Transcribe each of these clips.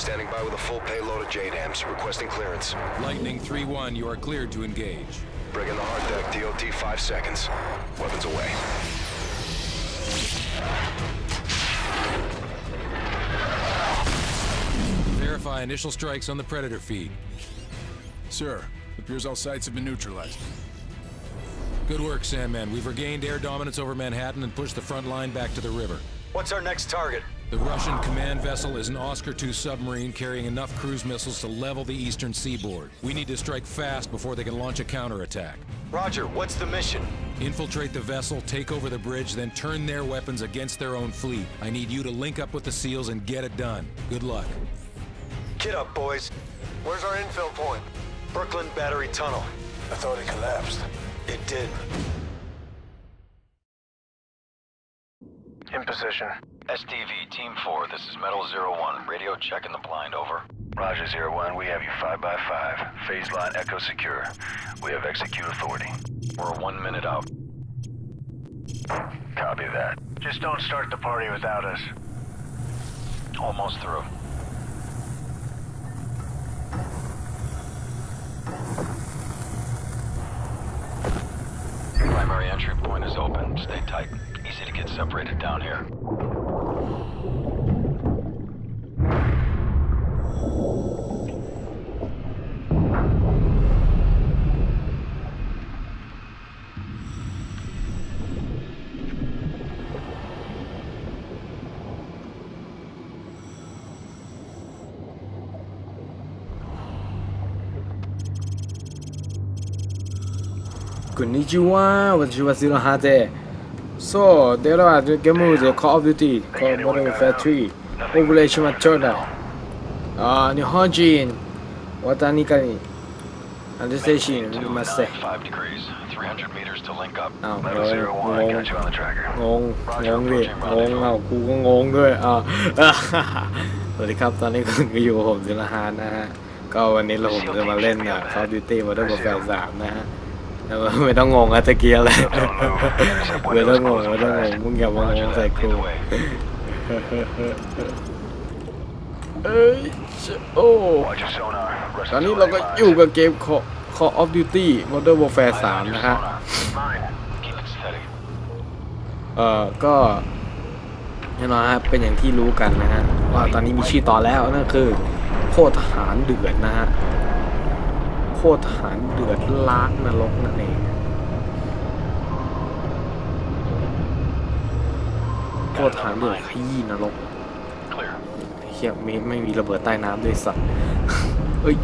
Standing by with a full payload of JDAMs. Requesting clearance. Lightning 3-1, you are cleared to engage. Bring in the hard deck. DOT 5 seconds. Weapons away. Verify initial strikes on the Predator feed. Sir, appears all sites have been neutralized. Good work, Sandman. We've regained air dominance over Manhattan and pushed the front line back to the river. What's our next target? The Russian command vessel is an Oscar II submarine carrying enough cruise missiles to level the eastern seaboard. We need to strike fast before they can launch a counterattack. Roger, what's the mission? Infiltrate the vessel, take over the bridge, then turn their weapons against their own fleet. I need you to link up with the SEALs and get it done. Good luck. Get up, boys. Where's our infill point? Brooklyn Battery Tunnel. I thought it collapsed. It did. In position. STV, Team 4, this is Metal Zero One. Radio checking the blind, over. Roger, Zero One. We have you 5 by 5 Phase line Echo secure. We have execute authority. We're one minute out. Copy that. Just don't start the party without us. Almost through. Primary entry point is open. Stay tight. Easy to get separated down here. Konnichiwa, Wachibasino Hate. So, there are the game Call of Duty, Call of Modern Warfare 3, Population Matilda, uh, Nihonjin, Watanikani, and this station, we must say. 5 degrees, 300 meters to link up. Oh, Level 01, got you on the tracker. งงงงดิงงเอากูก็งงด้วยอ่าสวัสดีครับ ตอนนี้คุณก็อยู่กับผมจินฮานนะฮะ ก็วันนี้เราผมจะมาเล่นเนี่ย Call of Duty Modern Warfare 3 นะฮะ ไม่ต้องงงอะตะเกียร์เลยไม่ต้องงงไม่ต้องงงมึงอย่ามางงใส่กู Lead the way. เอ้ยโอ้ Watch your sonar. Russian ตอนนี้เราก็ sonar อยู่กับเกม Call Call of Duty Modern Warfare 3 นะฮะ Mine. Keep it steady. เอ่อก็แน่นอนครับเป็นอย่างที่รู้กันนะฮะว่าตอนนี้มีชื่อตอนแล้วนั่นคือโคตรทหารเดือดนะฮะโคตรทหารเดือดล้างนรกนั่นเองโคตรทหารเดือดขยี้นรก Clear. เฮียไม่ไม่มีระเบิดใต้น้ำด้วยสัตว์เอ้ย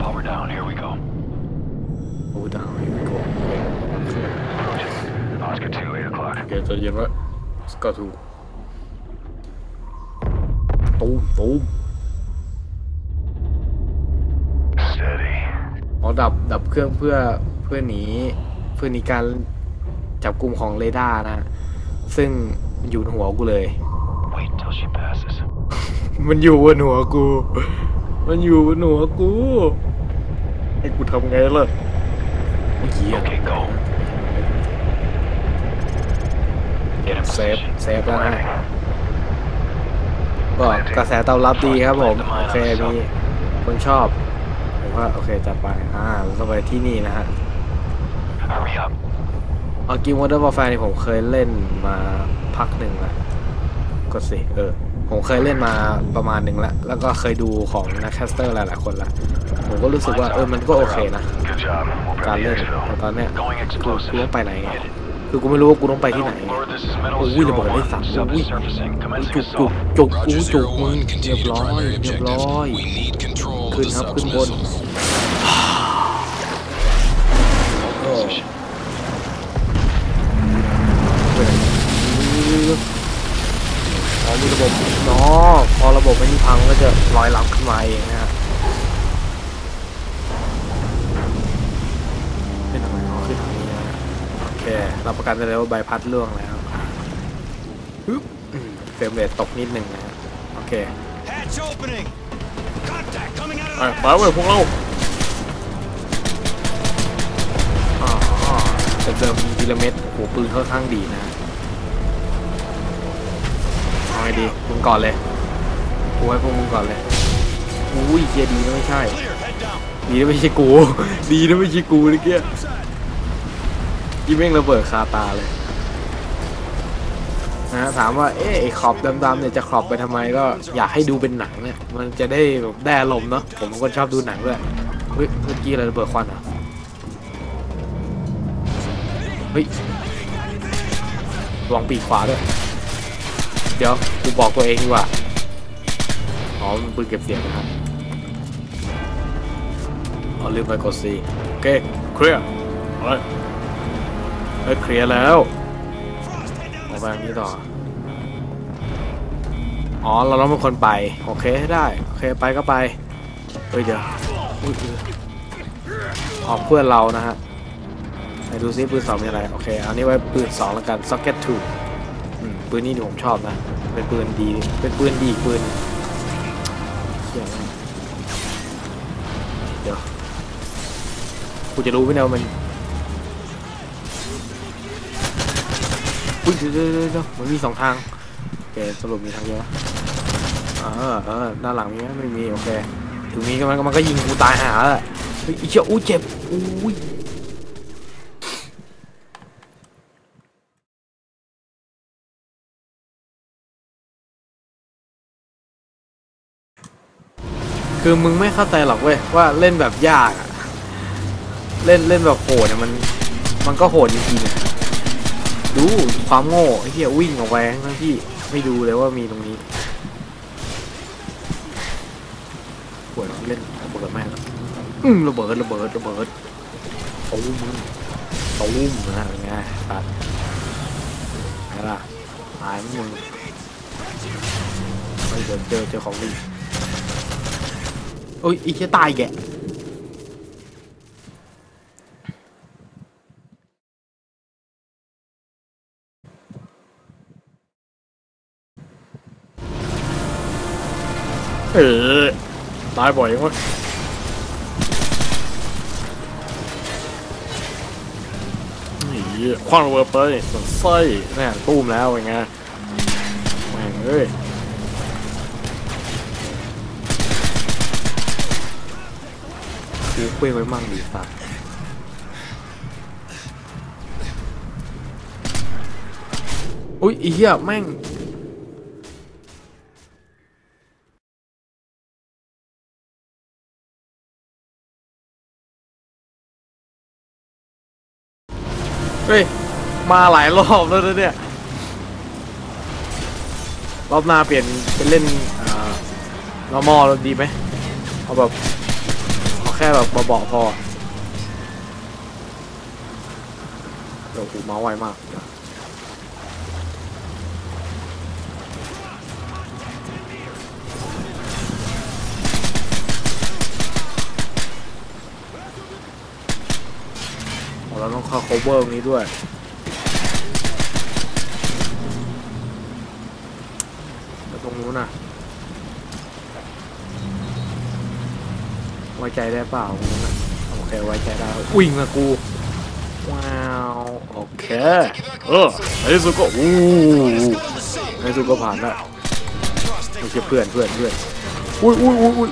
Power down. Here we go. โอ้ดาวไอ้โก Oscar 2, 8 o'clock. เกมจะเย็นวะสกอทูตูมตูม Steady. อ๋อ ดับดับเครื่องเพื่อเพื่อหนีเพื่อหนีการจับกลุ่มของเรดาร์นะฮะซึ่งอยู่บนหัวกูเลย Wait till she passes. มันอยู่บนหัวกู มันอยู่บนหัวกูให้กูทำไงล่ะเมื่อกี้อะ Okay, go. Get in เซฟ position. เซฟแล้วนะก็กระแสตอบรับดีครับผมโอเคมีคนชอบ ผมว่าโอเคจัดไปอ่าเราต้องไปที่นี่นะฮะ Hurry up. เอากิมวอเตอร์วอลแฟร์นี่ผมเคยเล่นมาพักหนึ่งละกดสิเออ ผมเคยเล่นมาประมาณหนึ่งละแล้วก็เคยดูของนักแคสเตอร์หลายๆคนละ ผมก็รู้สึกว่าเออมันก็โอเคนะ Good job. We'll การ grab the เล่น exfil. แต่ตอนเนี้ย Going กูกู explosive. ต้องไปไหนไง Hit it. คือกูไม่รู้ว่ากูต้องไปที่ไหน Metal ไง Lord, this is Metal โอ้ย Zero ระเบิดได้ One. สัตว์โอ้ย Subsurfacing. จุ Commencing กจุก assault. จุกกู Roger จุก Zero มึง One, เรีย continue บ to ร้อย primary เรียบร้ objectives. อย We need control of ขึ้น the ครับขึ้นบน subs missiles. อ๋อมีระบบเนาะพอระบบไม่มีพังก็จะลอยล้ำขึ้นมาเองนะฮะขึ้นทางไหนอ๋อขึ้นทางนี้นะฮะโอเครับประกันได้เลยว่าใบพัดล่วงแล้วปึ๊บอืมเฟรมเรทตกนิดหนึ่งนะฮะโอเค Hatch opening! Contact coming out ไปไปเว้ยพวกเราอ๋อแต่เดิมมีกิโลเมตรโอ้โหปืนค่อนข้างดีนะเอา ไงดีมึงก่อนเลยกูให้พวกมึงก่อนเลยอุ้ยเฮียดีนะไม่ใช่ Clear, head down. ดีนะไม่ใช่กู ดีนะไม่ใช่กูเมื่อกี้ยี่แม่งระเบิดคาตาเลยนะฮะถามว่าเอ๊ะไอ้ขอบดำๆเนี่ยจะขอบไปทำไมก็อยากให้ดูเป็นหนังเนี่ย มันจะได้แบบได้อารมณ์เนาะผมเป็นคนชอบดูหนังด้วยเฮ้ยเมื่อกี้อะไรระเบิดควันเหรอะเฮ้ยระวังปีกขวาด้วย เดี๋ยวกูบอกตัวเองดีกว่าอ๋อมันปืนเก็บเสียงนะครับเอาลืมไปกด C โอเคเคลียร์เฮ้ยเฮ้ยเคลียร์แล้วออกไปนี้ต่ออ๋อเราต้องเป็นคนไปโอเคได้โอเคไปก็ไปเฮ้ยเดี๋ยวอุ๊ยออกเพื่อนเรานะฮะไหนดูซิปืนสองมีอะไรโอเคอันนี้ไว้ปืนสองแล้วกัน socket 2อืม ปืนนี่ผมชอบนะ เป็นปืนดี เป็นปืนดีปืนเดี๋ยวกูจะรู้ไหมเนี่ยว่ามันอุ้ยเดี๋ยวเดี๋ยวเดี๋ยวเดี๋ยวมันมีสองทางโอเคสรุปมีทางเดียวนะอ่าเออด้านหลังมีไหมไม่มีโอเคถึงมีก็มันก็มันก็ยิงกูตายหาแล้วแหละเฮ้ยอีเชี่ยอู้เจ็บอุ้ย คือมึงไม่เข้าใจหรอกเว้ยว่าเล่นแบบยากอะเล่นเล่นแบบโหดเนี่ยมัน มันก็โหดจริงๆอะดูความโง่ไอ้เหี้ยวิ่งออกไปทั้งที่ไม่ดูเลยว่ามีตรงนี้ปวดเล่นระเบิดแม่งอะอืมระเบิดระเบิดระเบิดตูมตูมนะไงตัดไงล่ะตายมึงเฮ้ยเดี๋ยวเจอเจอของดี โอ้ยอีกจะตายแกเออตายบ่อยยังวะนี่คว้างระเบิดไปสันไส้แน่ตุ้มแล้วไงแม่งเอ้ย กูเป้งไว้มั่งดีสัตว์อุ้ยอีเหี้ยแม่งเฮ้ย มาหลายรอบแล้วนะเนี่ย รอบหน้าเปลี่ยนเป็นเล่นอ่า normal ดีไหมเอาแบบ แค่แบบเบาๆพอเดี๋ยวกูเมาไวมากเดี๋ยวเราต้องเข้า cover ตรงนี้ด้วยตรงนู้นน่ะ ว้ใจได้เปล่าตรงนู้นน่ะโอเคไว้ใจได้วิ่งมากูว้าวโอเคเออในที่สุดก็อู้ในที่สุดก็ผ่านแล้วไม่ใช่เพื่อนเพื่อนเพื่อนอุ้ยอุ้ยอุ้ยอุ้ย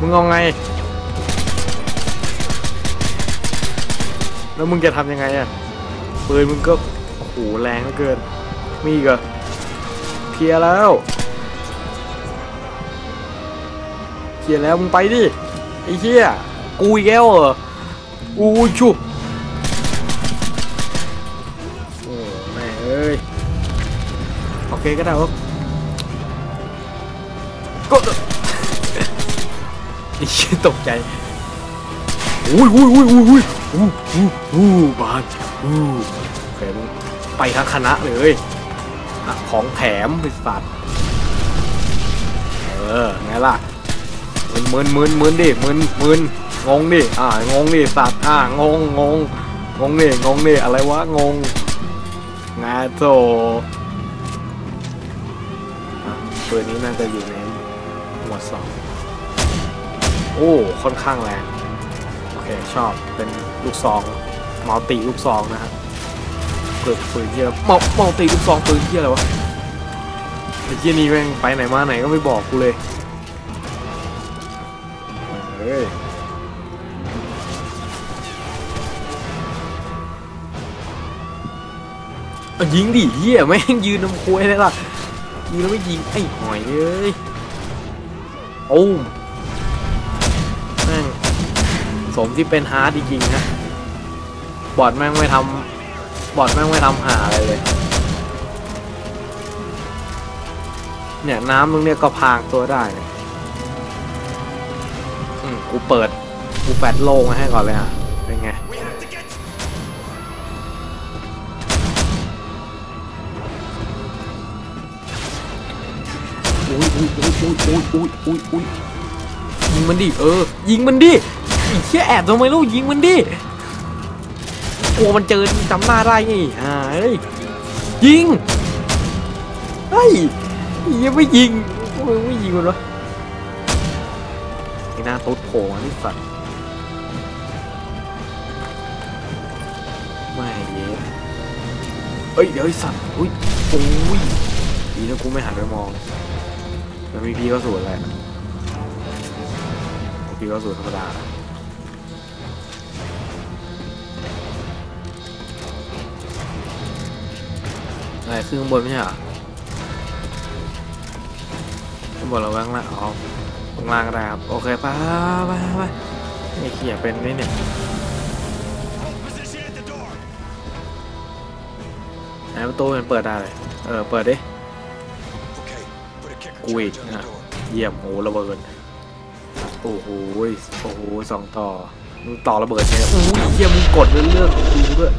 มึงเอาไง แล้วมึงจะทำยังไงอะปืนมึงก็โอ้โหแรงเหลือเกิน มีอีกเหรอเคลียร์แล้ว เคลียแล้วมึงไปดิไอ้เหี้ยกูอีกแล้วเหรออู้ชุบโอ้แม่เอ้ยโอเคก็ได้ครับก็ไอ้เหี้ยตกใจอุ้ยอุ้ยอุ้ยอุ้ยอุ้ยอู้อู้อู้บาดอู้โอเคมึงไปทั้งคณะเลยอะของแถมไปสัตว์เออไงล่ะ มึนมึนมึนมึนดิมึนมึนงงดิอ่างงดิสัตว์อ่างงงงงงดิงงดิอะไรวะงงงาโตอะปืนนี้น่าจะอยู่ในหมวดสองโอ้ค่อนข้างแรงโอเคชอบเป็นลูกซองมัลติลูกซองนะฮะเกิดปืนเยี่ยมัลมัลติลูกซองปืนเยี่ยอะไรวะไอ้เหี้ยนี่แม่งไปไหนมาไหนก็ไม่บอกกูเลย เฮ้ยเอายิงดิเหี้ยแม่งยืนน้ำคุยเลยล่ะยิงแล้วไม่ยิงไอ้หอยเอ้ยโอ้มแม่งสมที่เป็นฮาร์ดจริงๆนะบอดแม่งไม่ทำบอดแม่งไม่ทำหาอะไรเลย เนี่ยน้ำตรงเนี้ยก็พางตัวได้เนี่ย กูเปิดกูแฟดโล่งมาให้ก่อนเลยอะเป็นไงอุ้ยอุ้ยอุ้ยอุ้ยอุ้ยอุ้ยอุ้ยยิงมันดิเออ ยิงมันดิไอ้เชี่ยแอบทำไมลูกยิงมันดิกลัวมันเจอจำหน้าได้ไงอ้ยิงไอ้ยยังไม่ยิงโอ้ยไม่ยิงมันวะ อ้หน้าตุ๊ดโผล่มาที่สัตว์ไม่เย็ดเอ้ยเดี๋ยวไอ้สัตว์อุ้ยโอ้ยดีนะกูไม่หันไปมองแล้วมีพี่ก็สูดอะไรอะพี่ก็สูดธรรมดาอะไรขึ้นข้างบนไม่ใช่เหรอข้างบนเราข้างล่างอ๋อ ข้างล่างก็ได้ครับ โอเคไปไปไปไอ้เขี่ยเป็นไหมเนี่ยไหนประตูมันเปิดได้เลยเออ เปิดดิกูอีกนะเยี่ยมโอ้ระเบิดโอ้โหโอ้โหสองต่อมึงต่อระเบิดเนี่ยโอ้ยเยี่ยมมึงกดเรื่องเรื่องกูด้วย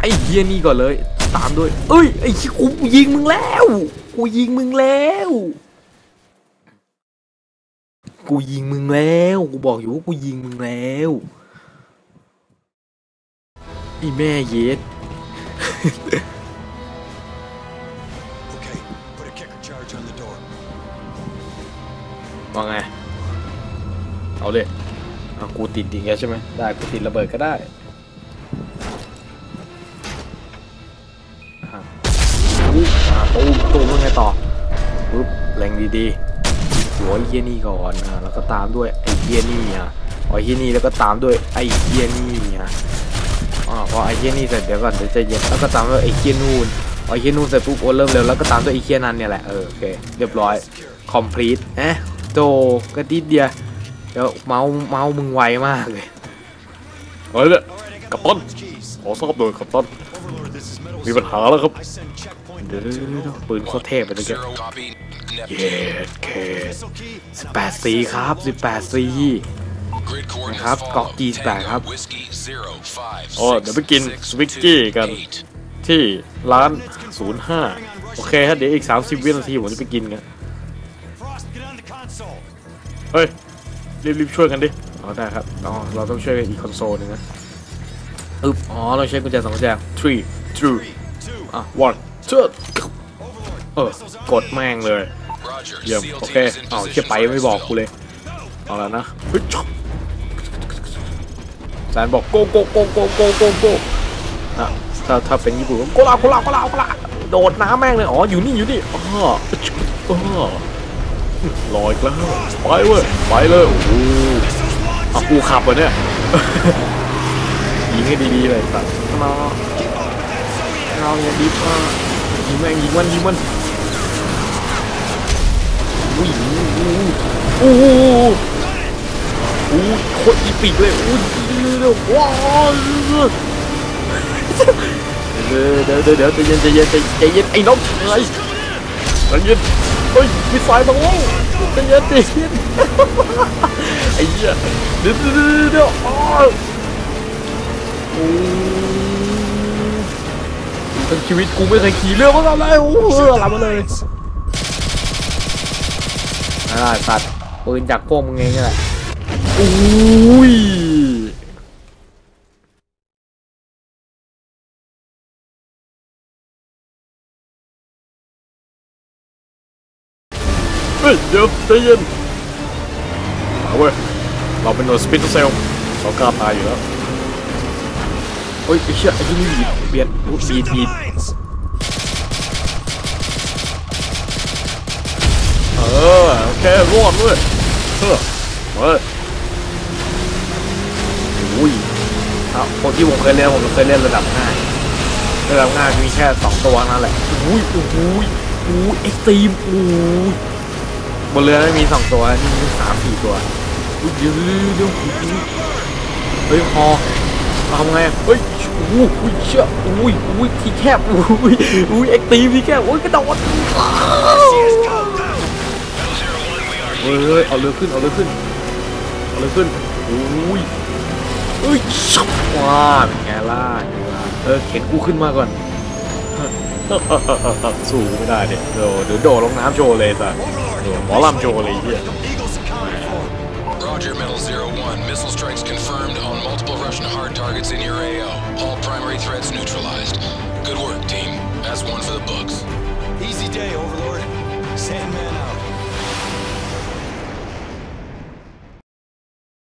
ไอ้เฮียนี่ก่อนเลย ตามด้วย เอ้ยไอ้เหี้ยกูยิงมึงแล้ว กูยิงมึงแล้ว กูยิงมึงแล้ว กูบอกอยู่ว่ากูยิงมึงแล้วอีแม่เย็ด Okay, put a kicker charge on the door. ว่าไง เอาเลยเอากูติดจริงแล้วใช่ไหมได้ กูติดระเบิดก็ได้อะอุ๊ยอะตูมตูมว่าไงต่อปุ๊บแรงดีๆ หัวไอ้เฮียนี่ก่อนอะแล้วก็ตามด้วยไอ้เฮียนี่อะพอไอ้เฮียนี่แล้วก็ตามด้วยไอ้เฮียนี่อะอ่าพอไอ้เฮียนี่เสร็จเดี๋ยวก่อนเดี๋ยวใจเย็นแล้วก็ตามด้วยไอ้เฮียนู่นไอ้เฮียนู่นเสร็จปุ๊บโอ้เริ่มเร็วแล้วก็ตามด้วยไอ้เฮียนั่นเนี่ยแหละเออโอเคเรียบร้อย complete เอ๊ะโจกระดิดเดียวเดี๋ยวเมาส์เมาส์มึงไวมากเลยเฮ้ยเนี่ย All right, I got the Capone. weapons keys. ขอทราบหน่อยครับท่นมีปัญหาแล้วครับ เดี๋ยว to เดี๋ยว an เดี๋ยว over. ปืนโคตรเทพไปเลยแกเย็ดเคสิบแปดสีครับสิบแปดสีนะครับ follow. ก๊อก G8 ครับอ๋อเดี๋ยวไปกินสวิกกี้กันที่ร้าน 05 โอเคฮะเดี๋ยวอีก 30 วินาทีผมจะไปกินกัน เฮ้ย รีบๆช่วยกันดิ อ๋อ ได้ครับอ๋อเราต้องช่วยกันอีกคอนโซลหนึงนะ อึบอ๋อ เราใช้กุญแจสองกุญแจ three two Three, two, อะ one เออกดแม่งเลยเยี่ยมโอเคเอาเชี่ยไปไม่บอกกูเลยเอาแล้วนะเฮ้ยจ๊อบแซนบอกโกโกโกโกโกโกโกอะถ้าถ้าเป็นญี่ปุ่นก็โกลาโกลาโกลาโกลาโดดน้ำแม่งเลยอ๋ออยู่นี่อยู่นี่อ๋ออ๋อลอยกแล้วไปเว้ยไปเลยโอ้โหอะกูขับวะเนี่ยยิงให้ดีๆเลยสัตว์มาเราอย่าดิบอะ ยิงแม่งยิงมันยิงมันอุ้ยโอ้โหโอ้โหโคตรอีปิกเลยอุ้ยเดี๋ยวว้าวเดี๋ยวเดี๋ยวเดี๋ยวใจเย็นใจเย็นใจเย็นไอ้น้องชายใจเย็นเฮ้ยมีไฟมาแล้วใจเย็นใจเย็นไอ้เหี้ยเดี๋ยวเดี๋ยวเดี๋ยวโอ้าวโอ้ทั้งชีวิตกูไม่เคยขี่เรือมาก่อนเลยโอ้โหหลับมาเลยอ่าสัตว์ปืนจากพวกมึงเองนี่แหละอุ้ยเฮ้ยเดี๋ยวใจเย็นเอาเว้ยเราเป็นหน่วยสปินเซลเรากล้าตายอยู่แล้ว โอ้ยไอ้เชี่ยไอ้ที่นี่บีบเบียดบีบบีบเออโอเครอดเลยเฮ้อเฮ้ยอุ้ยครับคนที่ผมเคยเล่นผมเคยเล่นระดับง่ายระดับง่ายมีแค่สองตัวนั่นแหละอุ้ยโอุ้ยอู้เอ็กซ์ตีมอู้บนเรือไม่มีสองตัวนี่มีสามสี่ตัวเดี๋ยวเดี๋ยวเฮ้ยคอ ทำไงอะเฮ้ยอู้อุ้ยเชี่ยอุ้ยอุ้ยที่แคบอุ้ยอุ้ยเอ็กซ์ตรีมที่แคบอุ้ยกระโดดเฮ้ยเอาเรือขึ้นเอาเรือขึ้นเอาเรือขึ้นอุ้ยเอ้ยชับว้าเป็นไงล่ะเป็นไงล่ะเออเข็นกูขึ้นมาก่อนสู้ไม่ได้เด็เดี๋ยวเดี๋ยวโดดลงน้ำโชว์เลยสัส Overlord, Yo, while I'm Jolie, yeah. Eagles accounted for. Roger, Metal Zero One. Missile strikes confirmed on multiple Russian hard targets in your AO. All primary threats neutralized. Good work, team. That's one for the books. Easy day, Overlord. Sandman out.